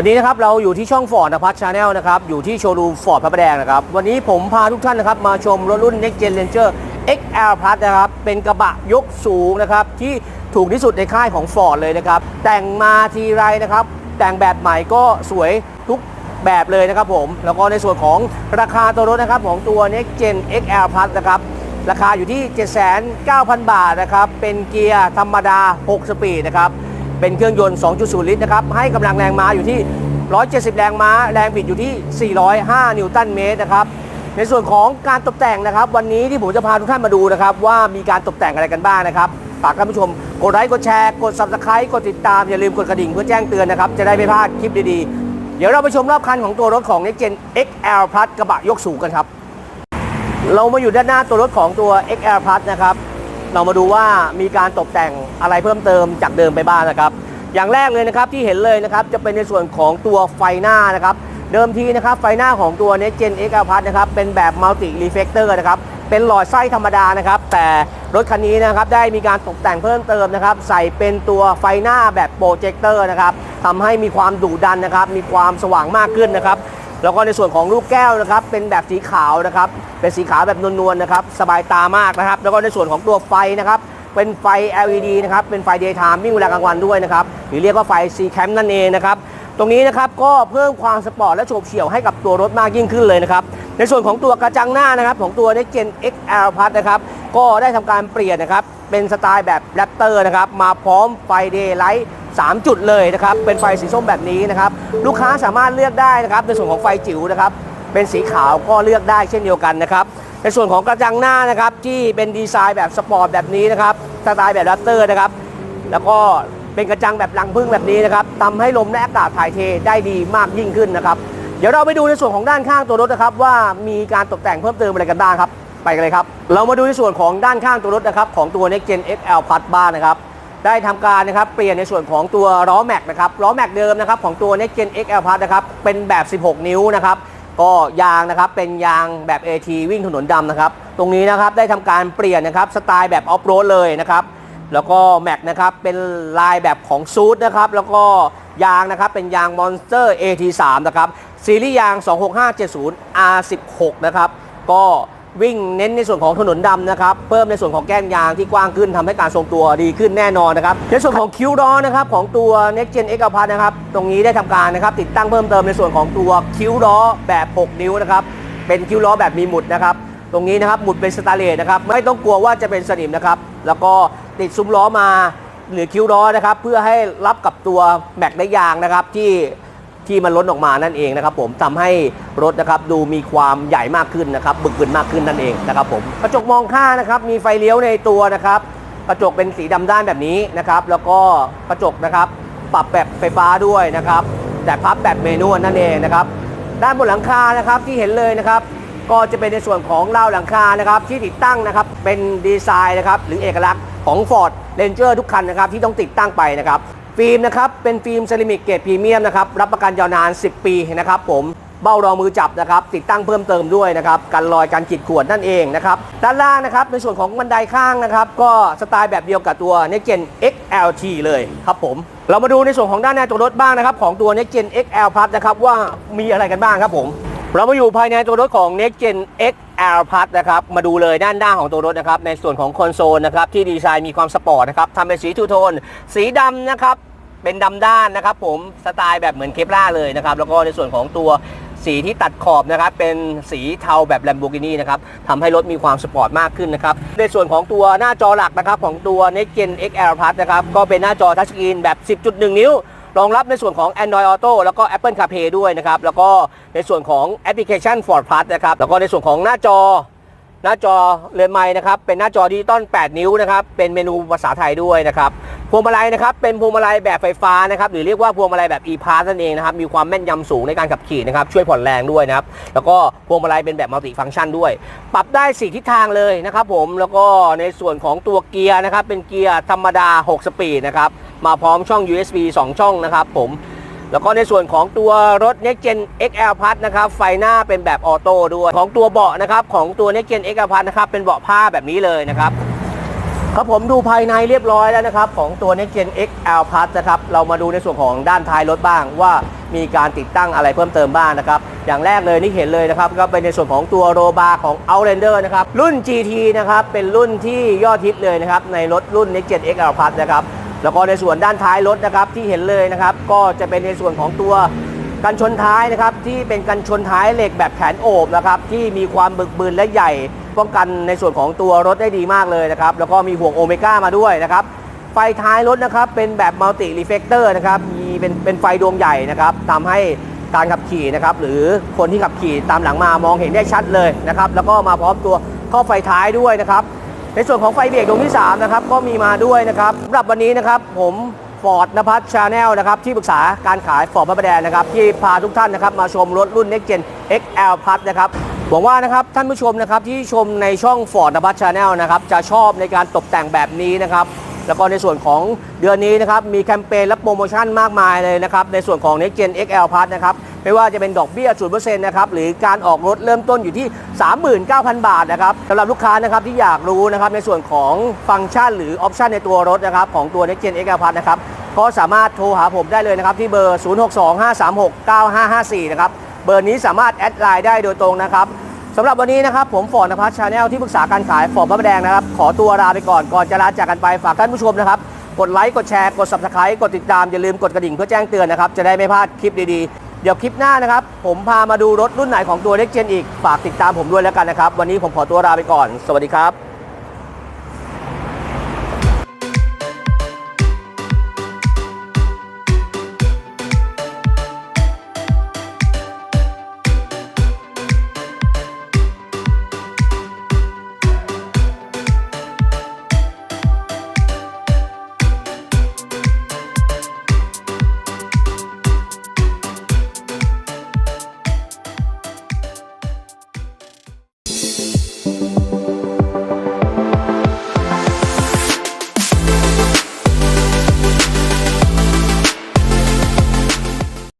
วันนี้นะครับเราอยู่ที่ช่องฟอร์ดนภัทชาแนลนะครับอยู่ที่โชว์รูมฟอร์ดพระประแดงนะครับวันนี้ผมพาทุกท่านนะครับมาชมรถรุ่น Next Gen Ranger XL Plus นะครับเป็นกระบะยกสูงนะครับที่ถูกที่สุดในค่ายของ Ford เลยนะครับแต่งมาทีไรนะครับแต่งแบบใหม่ก็สวยทุกแบบเลยนะครับผมแล้วก็ในส่วนของราคาตัวรถนะครับของตัว Next Gen XL Plus นะครับราคาอยู่ที่ 79,000 บาทนะครับเป็นเกียร์ธรรมดา 6 สปีดนะครับ เป็นเครื่องยนต์ 2.0 ลิตรนะครับ ให้กำลังแรงม้าอยู่ที่ 170 แรงม้า แรงบิดอยู่ที่ 405 นิวตันเมตรนะครับ ในส่วนของการตกแต่งนะครับ วันนี้ที่ผมจะพาทุกท่านมาดูนะครับ ว่ามีการตกแต่งอะไรกันบ้างนะครับฝากท่านผู้ชม กดไลค์กดแชร์กด subscribe กดติดตาม อย่าลืมกดกระดิ่งเพื่อแจ้งเตือนนะครับ จะได้ไม่พลาดคลิปดีๆ เดี๋ยวเราไปชมรอบคันของตัวรถของ Next Gen XL Plus กระบะยกสูงกันครับ เรามาอยู่ด้านหน้าตัวรถของตัว XL Plus นะครับ เรามาดูว่ามีการตกแต่งอะไรเพิ่มเติมจากเดิมไปบ้างนะครับ อย่างแรกเลยนะครับที่เห็นเลยนะครับจะเป็นในส่วนของตัวไฟหน้านะครับ เดิมทีนะครับไฟหน้าของตัว Next Gen XL Plus นะครับเป็นแบบ Multi Reflector นะครับเป็นหลอดไส้ธรรมดานะครับ แต่รถคันนี้นะครับได้มีการตกแต่งเพิ่มเติมนะครับ ใส่เป็นตัวไฟหน้าแบบโปรเจคเตอร์นะครับทำให้มีความดุดันนะครับ มีความสว่างมากขึ้นนะครับ แล้วก็ในส่วนของลูกแก้วนะครับเป็นแบบสีขาวนะครับเป็นสีขาวแบบนวลๆนะครับสบายตามากนะครับ แล้วก็ในส่วนของตัวไฟนะครับเป็นไฟ LED นะครับเป็นไฟ daytime วิ่งเวลากลางวันด้วยนะครับหรือเรียกว่าไฟ C cam นั่นเองนะครับตรงนี้นะครับก็เพิ่มความสปอร์ตและโฉบเฉี่ยวให้กับตัวรถมากยิ่งขึ้นเลยนะครับในส่วนของตัวกระจังหน้านะครับของตัว Next Gen XL Plus นะครับก็ได้ทำการเปลี่ยนนะครับเป็นสไตล์แบบแรปเตอร์นะครับมาพร้อมไฟ Daylight 3 จุดเลยนะครับ เป็นไฟสีส้มแบบนี้นะครับ ลูกค้าสามารถเลือกได้นะครับ ในส่วนของไฟจิ๋วนะครับ เป็นสีขาวก็เลือกได้เช่นเดียวกันนะครับ ในส่วนของกระจังหน้านะครับ ที่เป็นดีไซน์แบบสปอร์ตแบบนี้นะครับ สไตล์แบบแรปเตอร์นะครับ แล้วก็เป็นกระจังแบบรังพึ่งแบบนี้นะครับทำให้ลมและอากาศถ่ายเทได้ดีมากยิ่งขึ้นนะครับ เดี๋ยวเราไปดูในส่วนของด้านข้างตัวรถนะครับ ว่ามีการตกแต่งเพิ่มเติมอะไรกันบ้างครับ ไปกันเลยครับ เรามาดูในส่วนของด้านข้างตัวรถนะครับของตัว Next Gen XL Plus บ้างนะครับ ได้ทำการนะครับเปลี่ยนในส่วนของตัวล้อแม็กนะครับล้อแม็กเดิมนะครับของตัว Next Gen XL Plus นะครับเป็นแบบ 16 นิ้วนะครับก็ยางนะครับเป็นยางแบบ AT วิ่งถนนดำนะครับตรงนี้นะครับได้ทำการเปลี่ยนนะครับสไตล์แบบออฟโรดเลยนะครับแล้วก็แม็กนะครับเป็นลายแบบของซูดนะครับแล้วก็ยางนะครับเป็นยาง Monster AT3 นะครับซีรีส์ยาง 26570 R16 นะครับก็ วิ่งเน้นในส่วนของถนนดำนะครับ เพิ่มในส่วนของแก้มยางที่กว้างขึ้นทำให้การทรงตัวดีขึ้นแน่นอนนะครับ ในส่วนของคิ้วล้อนะครับของตัว Next Gen X Plus นะครับ ตรงนี้ได้ทำการนะครับติดตั้งเพิ่มเติมในส่วนของตัวคิ้วล้อแบบ 6 นิ้วนะครับ เป็นคิ้วล้อแบบมีหมุดนะครับ ตรงนี้นะครับหมุดเป็นสแตนเลสนะครับ ไม่ต้องกลัวว่าจะเป็นสนิมนะครับ แล้วก็ติดซุ้มล้อมาหรือคิ้วล้อนะครับ เพื่อให้รับกับตัวแม็กได้ยางนะครับที่ ที่มันล้นออกมานั่นเองนะครับผมทำให้รถนะครับดูมีความใหญ่มากขึ้นนะครับบึกบึนมากขึ้นนั่นเองนะครับผมกระจกมองข้างนะครับมีไฟเลี้ยวในตัวนะครับกระจกเป็นสีดำด้านแบบนี้นะครับแล้วก็กระจกนะครับปรับแบบไฟฟ้าด้วยนะครับแต่พับแบบเมนูนั่นเองนะครับด้านบนหลังคานะครับที่เห็นเลยนะครับก็จะเป็นในส่วนของราวหลังคานะครับที่ติดตั้งนะครับเป็นดีไซน์นะครับหรือเอกลักษณ์ของ Ford Ranger ทุกคันนะครับที่ต้องติดตั้งไปนะครับ ฟิล์มนะครับเป็นฟิล์มเซรามิกเกรดพรีเมียมนะครับรับประกันยาวนาน 10 ปีนะครับผมเบ้ารองมือจับนะครับติดตั้งเพิ่มเติมด้วยนะครับกันรอยการขีดข่วนนั่นเองนะครับด้านล่างนะครับในส่วนของบันไดข้างนะครับก็สไตล์แบบเดียวกับตัว Next Gen XLT เลยครับผม เรามาดูในส่วนของด้านหน้าตัวรถบ้างนะครับของตัว Next Gen XL Plus นะครับว่ามีอะไรกันบ้างครับผม เรามาอยู่ภายในตัวรถของ Next Gen XL Plus นะครับมาดูเลยด้านหน้าของตัวรถนะครับในส่วนของคอนโซลนะครับที่ดีไซน์มีความสปอร์ตนะครับทำเป็นสีทูโทน สีดำนะครับ เป็นดำด้านนะครับผมสไตล์แบบเหมือนเคปล่าเลยนะครับแล้วก็ในส่วนของตัวสีที่ตัดขอบนะครับเป็นสีเทาแบบ Lamborghini นะครับทำให้รถมีความสปอร์ตมากขึ้นนะครับในส่วนของตัวหน้าจอหลักนะครับของตัว Next Gen XL Plus นะครับก็เป็นหน้าจอทัชสกรีนแบบ 10.1 นิ้ว รองรับในส่วนของ Android Auto แล้วก็ Apple CarPlay ด้วยนะครับแล้วก็ในส่วนของแอปพลิเคชัน Ford Plus นะครับแล้วก็ในส่วนของหน้าจอหน้าจอเรือนไม้นะครับเป็นหน้าจอดิจิตอล8 นิ้วนะครับเป็นเมนูภาษาไทยด้วยนะครับ พวงมาลัยนะครับเป็นพวงมาลัยแบบไฟฟ้านะครับหรือเรียกว่าพวงมาลัยแบบ e-pass นั่นเองนะครับมีความแม่นยำสูงในการขับขี่นะครับช่วยผ่อนแรงด้วยนะครับแล้วก็พวงมาลัยเป็นแบบมัลติฟังก์ชันด้วย ปรับได้ 4 ทิศทางเลยนะครับผมแล้วก็ในส่วนของตัวเกียร์นะครับเป็นเกียร์ธรรมดา 6 สปีดนะครับมาพร้อมช่อง USB 2 ช่องนะครับผมแล้วก็ในส่วนของตัวรถ Next Gen XL Plus นะครับ ไฟหน้าเป็นแบบออโต้ด้วย ของตัวเบาะนะครับของตัว Next Gen XL Plus นะครับเป็นเบาะผ้าแบบนี้เลยนะครับ ครับผมดูภายในเรียบร้อยแล้วนะครับของตัว Next Gen XL Plus นะครับเรามาดูในส่วนของด้านท้ายรถบ้างว่ามีการติดตั้งอะไรเพิ่มเติมบ้างนะครับอย่างแรกเลยนี่เห็นเลยนะครับก็เป็นในส่วนของตัวโรบาของ Outlander นะครับรุ่น GT นะครับเป็นรุ่นที่ยอดฮิตเลยนะครับในรถรุ่น Next Gen XL Plus นะครับแล้วก็ในส่วนด้านท้ายรถนะครับที่เห็นเลยนะครับก็จะเป็นในส่วนของตัว กันชนท้ายนะครับที่เป็นกันชนท้ายเหล็กแบบแขนโอบนะครับที่มีความบึกบึนและใหญ่ ป้องกันในส่วนของตัวรถได้ดีมากเลยนะครับแล้วก็มีห่วงโอเมก้ามาด้วยนะครับไฟท้ายรถนะครับเป็นแบบมัลติรีเฟกเตอร์นะครับมีเป็นเป็นไฟดวงใหญ่นะครับทำให้การขับขี่นะครับหรือคนที่ขับขี่ตามหลังมามองเห็นได้ชัดเลยนะครับแล้วก็มาพร้อมตัวข้อไฟท้ายด้วยนะครับในส่วนของไฟเบรกดวงที่3นะครับก็มีมาด้วยนะครับสำหรับวันนี้นะครับผม ฟอร์ดนภัสชาแนลนะครับที่ปรึกษาการขายฟอร์ดพระประแดงนะครับที่พาทุกท่านนะครับมาชมรถรุ่น Next Gen XL Plus นะครับหวังว่านะครับท่านผู้ชมนะครับที่ชมในช่องฟอร์ดนภัสชาแนลนะครับจะชอบในการตกแต่งแบบนี้นะครับ แล้วก็ในส่วนของเดือนนี้นะครับมีแคมเปญและโปรโมชั่นมากมายเลยนะครับในส่วนของ Next Gen XL Plus นะครับไม่ว่าจะเป็นดอกเบี้ย0%นะครับหรือการออกรถเริ่มต้นอยู่ที่ 39,000 บาทนะครับสำหรับลูกค้านะครับที่อยากรู้นะครับในส่วนของฟังก์ชันหรือออปชันในตัวรถนะครับของตัว Next Gen XL Plus นะครับก็สามารถโทรหาผมได้เลยนะครับที่เบอร์ 0625369554 นะครับเบอร์นี้สามารถแอดไลน์ได้โดยตรงนะครับ สำหรับวันนี้นะครับผมฟอร์ดนภัสชาแนลที่ปรึกษาการขายฟอร์ดพระประแดงนะครับ ขอตัวลาไปก่อนก่อนจะลาจากกันไปฝากท่านผู้ชมนะครับ กดไลค์กดแชร์กด subscribe กดติดตาม อย่าลืมกดกระดิ่งเพื่อแจ้งเตือนนะครับ จะได้ไม่พลาดคลิปดีๆ เดี๋ยวคลิปหน้านะครับ ผมพามาดูรถรุ่นไหนของตัวเล็กเจนอีกฝากติดตามผมด้วยแล้วกันนะครับ วันนี้ผมขอตัวลาไปก่อน สวัสดีครับ